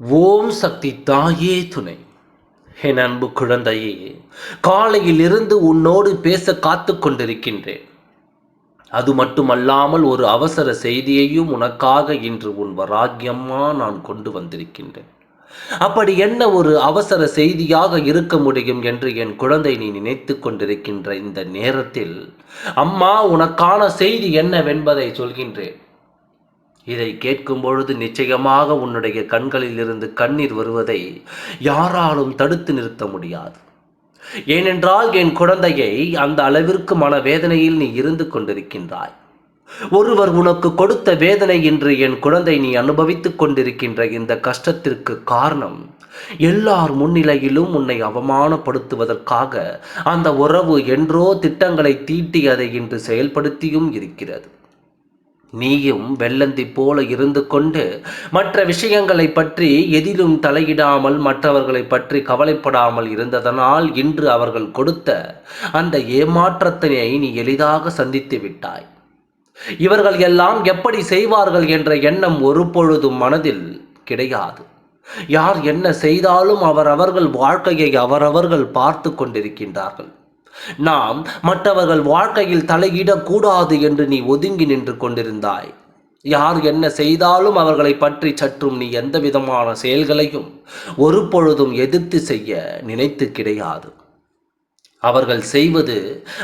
ஓம் சக்தி தாயே துணை. என் அன்பு குழந்தையே காலையிலிருந்து உன்னோடு பேச காத்து கொண்டிருக்கின்றேன். அது மட்டுமல்லாமல் ஒரு அவசர செய்தியையும் உனக்காக இன்று உன் வராக்கியம்மா நான் கொண்டு வந்திருக்கின்றேன். அப்படி என்ன ஒரு அவசர செய்தியாக இருக்க முடியும் என்று என் குழந்தை நீ நினைத்து கொண்டிருக்கின்ற இந்த நேரத்தில் அம்மா உனக்கான செய்தி என்னவென்பதை சொல்கின்றேன். இதை கேட்கும் பொழுது நிச்சயமாக உன்னுடைய கண்களில் இருந்து கண்ணீர் வருவதை யாராலும் தடுத்து நிறுத்த முடியாது. ஏனென்றால் என் குழந்தையை அந்த அளவிற்கு மனவேதனையில் நீ இருந்து கொண்டிருக்கின்றாய். ஒருவர் உனக்கு கொடுத்த வேதனை இன்று என் குழந்தை நீ அனுபவித்துக் கொண்டிருக்கின்ற இந்த கஷ்டத்திற்கு காரணம் எல்லார் முன்னிலையிலும் உன்னை அவமானப்படுத்துவதற்காக அந்த உறவு என்றோ திட்டங்களை தீட்டி அதை இன்று செயல்படுத்தியும் இருக்கிறது. நீயும் வெள்ளந்தி போல இருந்து கொண்டு மற்ற விஷயங்களை பற்றி எதிலும் தலையிடாமல் மற்றவர்களை பற்றி கவலைப்படாமல் இருந்ததனால் இன்று அவர்கள் கொடுத்த அந்த ஏமாற்றத்தினை நீ எளிதாக சந்தித்து விட்டாய். இவர்கள் எல்லாம் எப்படி செய்வார்கள் என்ற எண்ணம் ஒரு பொழுதும் மனதில் கிடையாது. யார் என்ன செய்தாலும் அவரவர்கள் வாழ்க்கையை அவரவர்கள் பார்த்து கொண்டிருக்கின்றார்கள். நாம் மற்றவர்கள் வாழ்க்கையில் தலையிடக்கூடாது என்று நீ ஒதுங்கி நின்று கொண்டிருந்தாய். யார் என்ன செய்தாலும் அவர்களை பற்றி சற்றும் நீ எந்த விதமான செயல்களையும் ஒரு பொழுதும் எதிர்த்து செய்ய நினைத்து கிடையாது. அவர்கள் செய்வது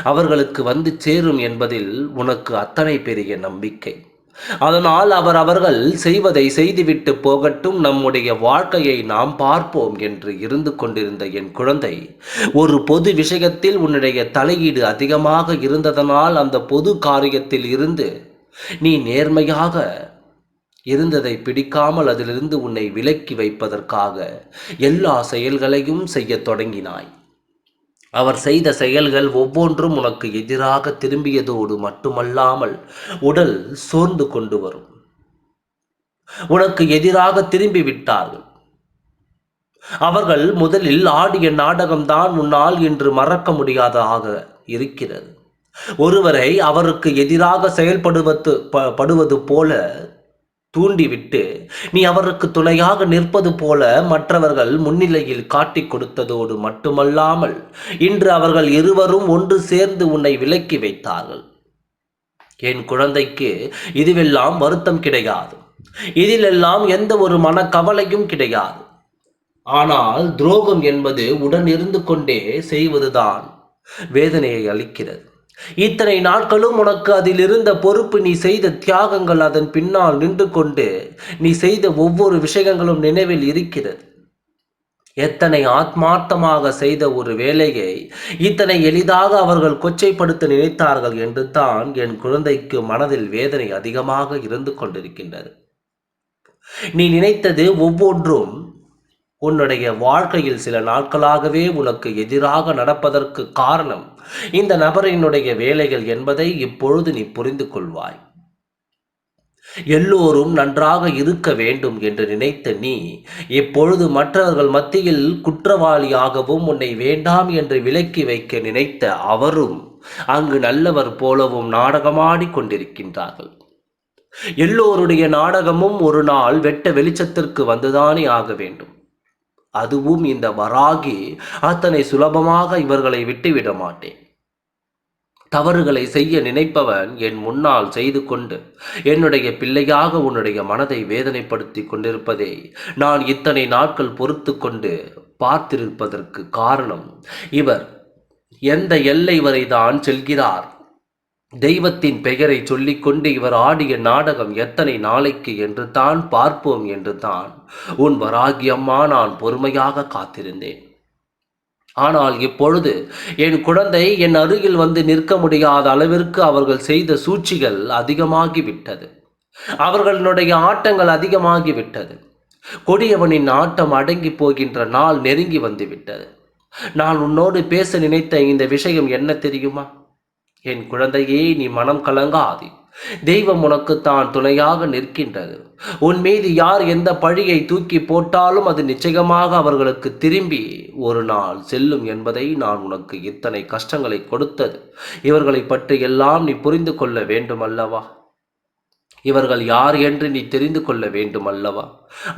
அவர்களுக்கு வந்து சேரும் என்பதில் உனக்கு அத்தனை பெரிய நம்பிக்கை. அதனால் அவர் அவர்கள் செய்வதை செய்துவிட்டு போகட்டும் நம்முடைய வாழ்க்கையை நாம் பார்ப்போம் என்று இருந்து கொண்டிருந்த என் குழந்தை. ஒரு பொது விஷயத்தில் உன்னுடைய தலையீடு அதிகமாக இருந்ததனால் அந்த பொது காரியத்தில் இருந்து நீ நேர்மையாக இருந்ததை பிடிக்காமல் அதிலிருந்து உன்னை விலக்கி வைப்பதற்காக எல்லா செயல்களையும் செய்யத் தொடங்கினாய். அவர் செய்த செயல்கள் ஒவ்வொன்றும் உனக்கு எதிராக திரும்பியதோடு மட்டுமல்லாமல் உடல் சோர்ந்து கொண்டு வரும். உனக்கு எதிராக திரும்பி விட்டார்கள் அவர்கள் முதலில் ஆடிய நாடகம்தான் உன்னால் இன்று மறக்க முடியாததாக இருக்கிறது. ஒருவரை அவருக்கு எதிராக செயல்படுவது படுவது போல தூண்டிவிட்டு நீ அவருக்கு துணையாக நிற்பது போல மற்றவர்கள் முன்னிலையில் காட்டிக் கொடுத்ததோடு மட்டுமல்லாமல் இன்று அவர்கள் இருவரும் ஒன்று சேர்ந்து உன்னை விலக்கி வைத்தார்கள். என் குழந்தைக்கு இதுவெல்லாம் வருத்தம் கிடையாது. இதிலெல்லாம் எந்த ஒரு மனக்கவலையும் கிடையாது. ஆனால் துரோகம் என்பது உடன் இருந்து கொண்டே செய்வதுதான் வேதனையை அளிக்கிறது. இத்தனை நாட்களும் உனக்கு அதில் இருந்த பொறுப்பு நீ செய்த தியாகங்கள் அதன் பின்னால் நின்று கொண்டு நீ செய்த ஒவ்வொரு விஷயங்களும் நினைவில் இருக்கிறது. எத்தனை ஆத்மார்த்தமாக செய்த ஒரு வேலையை இத்தனை எளிதாக அவர்கள் கொச்சைப்படுத்த நினைத்தார்கள் என்று தான் என் குழந்தைக்கு மனதில் வேதனை அதிகமாக இருந்து கொண்டிருக்கின்றது. நீ நினைத்தது ஒவ்வொன்றும் உன்னுடைய வாழ்க்கையில் சில நாட்களாகவே உனக்கு எதிராக நடப்பதற்கு காரணம் இந்த நபரினுடைய வேலைகள் என்பதை இப்பொழுது நீ புரிந்து கொள்வாய். எல்லோரும் நன்றாக இருக்க வேண்டும் என்று நினைத்த நீ இப்பொழுது மற்றவர்கள் மத்தியில் குற்றவாளியாகவும் உன்னை வேண்டாம் என்று விலக்கி வைக்க நினைத்த அவரும் அங்கு நல்லவர் போலவும் நாடகமாடி கொண்டிருக்கின்றார்கள். எல்லோருடைய நாடகமும் ஒரு நாள் வெட்ட வெளிச்சத்திற்கு வந்துதானே ஆக வேண்டும். அதுவும் இந்த வராகி அத்தனை சுலபமாக இவர்களை விட்டுவிட மாட்டேன். தவறுகளை செய்ய நினைப்பவன் என் முன்னால் செய்து கொண்டு என்னுடைய பிள்ளையாக உன்னுடைய மனதை வேதனைப்படுத்தி கொண்டிருப்பதை நான் இத்தனை நாட்கள் பொறுத்து கொண்டு பார்த்திருப்பதற்கு காரணம் இவர் எந்த எல்லை வரைதான் செல்கிறார். தெய்வத்தின் பெயரை சொல்லிக்கொண்டு இவர் ஆடிய நாடகம் எத்தனை நாளைக்கு என்று தான் பார்ப்போம் என்று தான் உன் வராகியம்மா நான் பொறுமையாக காத்திருந்தேன். ஆனால் இப்பொழுது என் குழந்தை என் அருகில் வந்து நிற்க முடியாத அளவிற்கு அவர்கள் செய்த சூழ்ச்சிகள் அதிகமாகிவிட்டது. அவர்களுடைய ஆட்டங்கள் அதிகமாகிவிட்டது. கொடியவனின் ஆட்டம் அடங்கி போகின்ற நாள் நெருங்கி வந்துவிட்டது. நான் உன்னோடு பேச நினைத்த இந்த விஷயம் என்ன தெரியுமா? என் குழந்தையே நீ மனம் கலங்காதே. தெய்வம் உனக்கு தான் துணையாக நிற்கின்றது. உன் மீது யார் எந்த பழியை தூக்கி போட்டாலும் அது நிச்சயமாக அவர்களுக்கு திரும்பி ஒரு நாள் செல்லும் என்பதை நான் உனக்கு இத்தனை கஷ்டங்களை கொடுத்தது. இவர்களை பற்றி எல்லாம் நீ புரிந்து கொள்ள வேண்டும் அல்லவா இவர்கள் யார் என்று நீ தெரிந்து கொள்ள வேண்டும் அல்லவா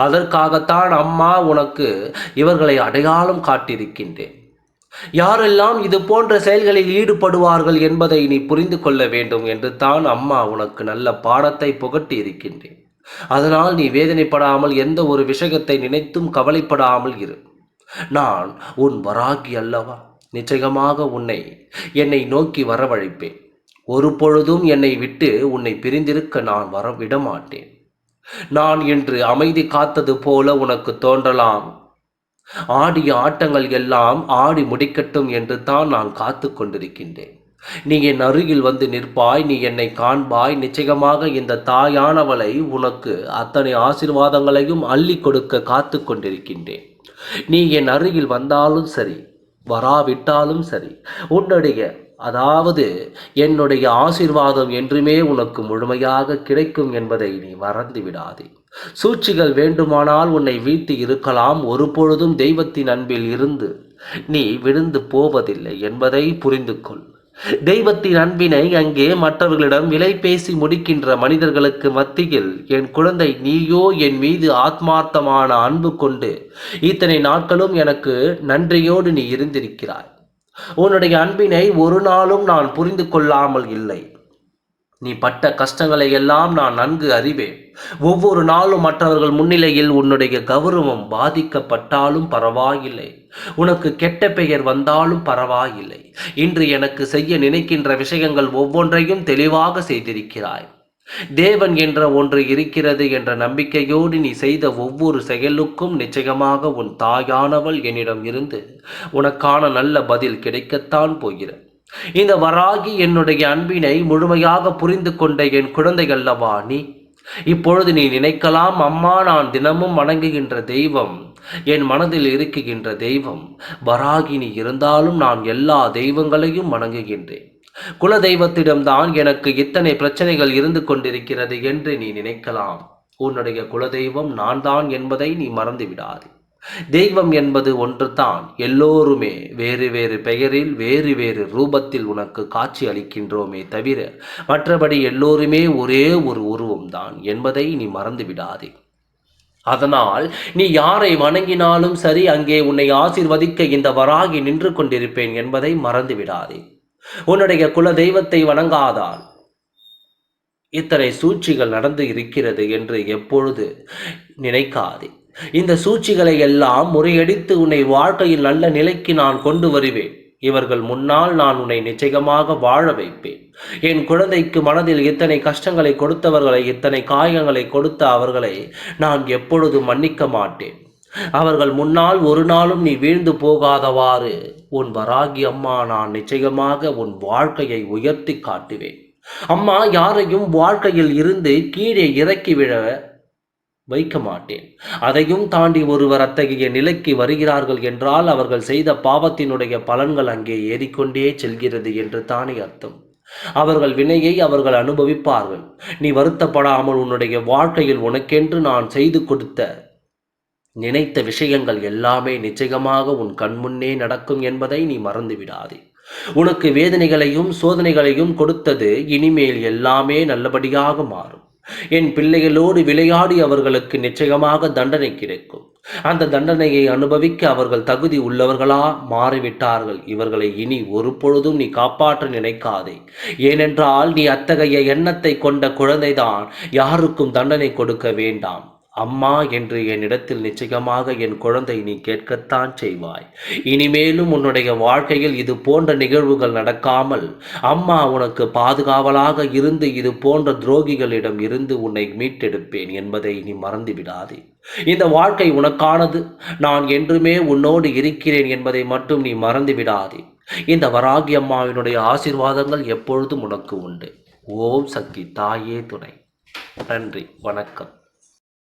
அதற்காகத்தான் அம்மா உனக்கு இவர்களை அடையாளம் காட்டியிருக்கின்றேன். யாரெல்லாம் இது போன்ற செயல்களில் ஈடுபடுவார்கள் என்பதை நீ புரிந்து கொள்ள வேண்டும் என்று தான் அம்மா உனக்கு நல்ல பாடத்தை புகட்டி இருக்கின்றேன் அதனால் நீ வேதனைப்படாமல் எந்த ஒரு விஷயத்தை நினைத்தும் கவலைப்படாமல் இரு. நான் உன் வராகி அல்லவா? நிச்சயமாக உன்னை என்னை நோக்கி வரவழைப்பேன். ஒரு பொழுதும் என்னை விட்டு உன்னை பிரிந்திருக்க நான் வர விடமாட்டேன். நான் இன்று அமைதி காத்தது போல உனக்கு தோன்றலாம். ஆடிய ஆட்டங்கள் எல்லாம் ஆடி முடிக்கட்டும் என்று தான் நான் காத்து கொண்டிருக்கின்றேன். நீ என் அருகில் வந்து நிற்பாய் நீ என்னை காண்பாய். நிச்சயமாக இந்த தாயானவளை உனக்கு அத்தனை ஆசிர்வாதங்களையும் அள்ளி கொடுக்க காத்து கொண்டிருக்கின்றேன். நீ என் அருகில் வந்தாலும் சரி வராவிட்டாலும் சரி உன்னுடைய அதாவது என்னுடைய ஆசிர்வாதம் என்றுமே உனக்கு முழுமையாக கிடைக்கும் என்பதை நீ மறந்து விடாதே. சூழ்ச்சிகள் வேண்டுமானால் உன்னை வீழ்த்தி இருக்கலாம். ஒரு பொழுதும் தெய்வத்தின் அன்பில் இருந்து நீ விழுந்து போவதில்லை என்பதை புரிந்து கொள். தெய்வத்தின் அன்பினை அங்கே மற்றவர்களிடம் விலை பேசி முடிக்கின்ற மனிதர்களுக்கு மத்தியில் என் குழந்தை நீயோ என் மீது ஆத்மார்த்தமான அன்பு கொண்டு இத்தனை நாட்களும் எனக்கு நன்றியோடு நீ இருந்திருக்கிறாய். உன்னுடைய அன்பினை ஒரு நாளும் நான் புரிந்து கொள்ளாமல் இல்லை. நீ பட்ட கஷ்டங்களை எல்லாம் நான் நன்கு அறிவேன். ஒவ்வொரு நாளும் மற்றவர்கள் முன்னிலையில் உன்னுடைய கௌரவம் பாதிக்கப்பட்டாலும் பரவாயில்லை. உனக்கு கெட்ட பெயர் வந்தாலும் பரவாயில்லை. இன்று எனக்கு செய்ய நினைக்கின்ற விஷயங்கள் ஒவ்வொன்றையும் தெளிவாக செய்திருக்கிறாய். தேவன் என்ற ஒன்று இருக்கிறது என்ற நம்பிக்கையோடு நீ செய்த ஒவ்வொரு செயலுக்கும் நிச்சயமாக உன் தாயானவள் என்னிடம் இருந்து உனக்கான நல்ல பதில் கிடைக்கத்தான் போகிற இந்த வராகி என்னுடைய அன்பினை முழுமையாக புரிந்து கொண்ட என் குழந்தை அல்லவா நீ? இப்பொழுது நீ நினைக்கலாம் அம்மா நான் தினமும் வணங்குகின்ற தெய்வம் என் மனதில் இருக்குகின்ற தெய்வம். வராகினி இருந்தாலும் நான் எல்லா தெய்வங்களையும் வணங்குகின்றேன். குலதெய்வத்திடம்தான் எனக்கு இத்தனை பிரச்சனைகள் இருந்து கொண்டிருக்கிறது என்று நீ நினைக்கலாம். உன்னுடைய குலதெய்வம் நான் தான் என்பதை நீ மறந்து விடாது தெய்வம் என்பது ஒன்றுதான். எல்லோருமே வேறு வேறு பெயரில் வேறு வேறு ரூபத்தில் உனக்கு காட்சி அளிக்கின்றோமே தவிர மற்றபடி எல்லோருமே ஒரே ஒரு உருவம்தான் என்பதை நீ மறந்து விடாதே அதனால் நீ யாரை வணங்கினாலும் சரி அங்கே உன்னை ஆசிர்வதிக்க இந்த வராகி நின்று கொண்டிருப்பேன் என்பதை மறந்து விடாதே உன்னுடைய குல தெய்வத்தை வணங்காதால் இத்தனை சூழ்ச்சிகள் நடந்து இருக்கிறது என்று எப்பொழுது நினைக்காதே. இந்த சூழ்ச்சிகளை எல்லாம் முறையடித்து உன்னை வாழ்க்கையில் நல்ல நிலைக்கு நான் கொண்டு வருவேன். இவர்கள் முன்னால் நான் உன்னை நிச்சயமாக வாழ வைப்பேன். என் குழந்தைக்கு மனதில் இத்தனை கஷ்டங்களை கொடுத்தவர்களை இத்தனை காயங்களை கொடுத்த அவர்களை நான் எப்பொழுதும் மன்னிக்க மாட்டேன். அவர்கள் முன்னால் ஒரு நாளும் நீ வீழ்ந்து போகாதவாறு. உன் வராகி அம்மா நான் நிச்சயமாக உன் வாழ்க்கையை உயர்த்தி காட்டுவேன். அம்மா யாரையும் வாழ்க்கையில் இருந்து கீழே இறக்கி விழ வைக்க மாட்டேன். அதையும் தாண்டி ஒருவர் அத்தகைய நிலைக்கு வருகிறார்கள் என்றால் அவர்கள் செய்த பாவத்தினுடைய பலன்கள் அங்கே ஏறிக்கொண்டே செல்கிறது என்று தானே அர்த்தம். அவர்கள் வினையை அவர்கள் அனுபவிப்பார்கள். நீ வருத்தப்படாமல் உன்னுடைய வாழ்க்கையில் உனக்கென்று நான் செய்து கொடுத்த நினைத்த விஷயங்கள் எல்லாமே நிச்சயமாக உன் கண்முன்னே நடக்கும் என்பதை நீ மறந்து விடாதே உனக்கு வேதனைகளையும் சோதனைகளையும் கொடுத்தது இனிமேல் எல்லாமே நல்லபடியாக மாறும். என் பிள்ளைகளோடு விளையாடி அவர்களுக்கு நிச்சயமாக தண்டனை கிடைக்கும். அந்த தண்டனையை அனுபவிக்க அவர்கள் தகுதி உள்ளவர்களா? மாறிவிட்டார்கள். இவர்களை இனி ஒரு பொழுதும் நீ காப்பாற்ற நினைக்காதே. ஏனென்றால் நீ அத்தகைய எண்ணத்தை கொண்ட குழந்தைதான். யாருக்கும் தண்டனை கொடுக்க வேண்டாம். அம்மா என்று என்னிடத்தில் நிச்சயமாக என் குழந்தை நீ கேட்கத்தான் செய்வாய். இனிமேலும் உன்னுடைய வாழ்க்கையில் இது போன்ற நிகழ்வுகள் நடக்காமல் அம்மா உனக்கு பாதுகாவலாக இருந்து இது போன்ற துரோகிகளிடம் இருந்து உன்னை மீட்டெடுப்பேன் என்பதை நீ மறந்து விடாதே இந்த வாழ்க்கை உனக்கானது. நான் என்றுமே உன்னோடு இருக்கிறேன் என்பதை மட்டும் நீ மறந்து விடாதே இந்த வராகி அம்மாவினுடைய ஆசிர்வாதங்கள் எப்பொழுதும் உனக்கு உண்டு. ஓம் சக்தி தாயே துணை. நன்றி. வணக்கம்.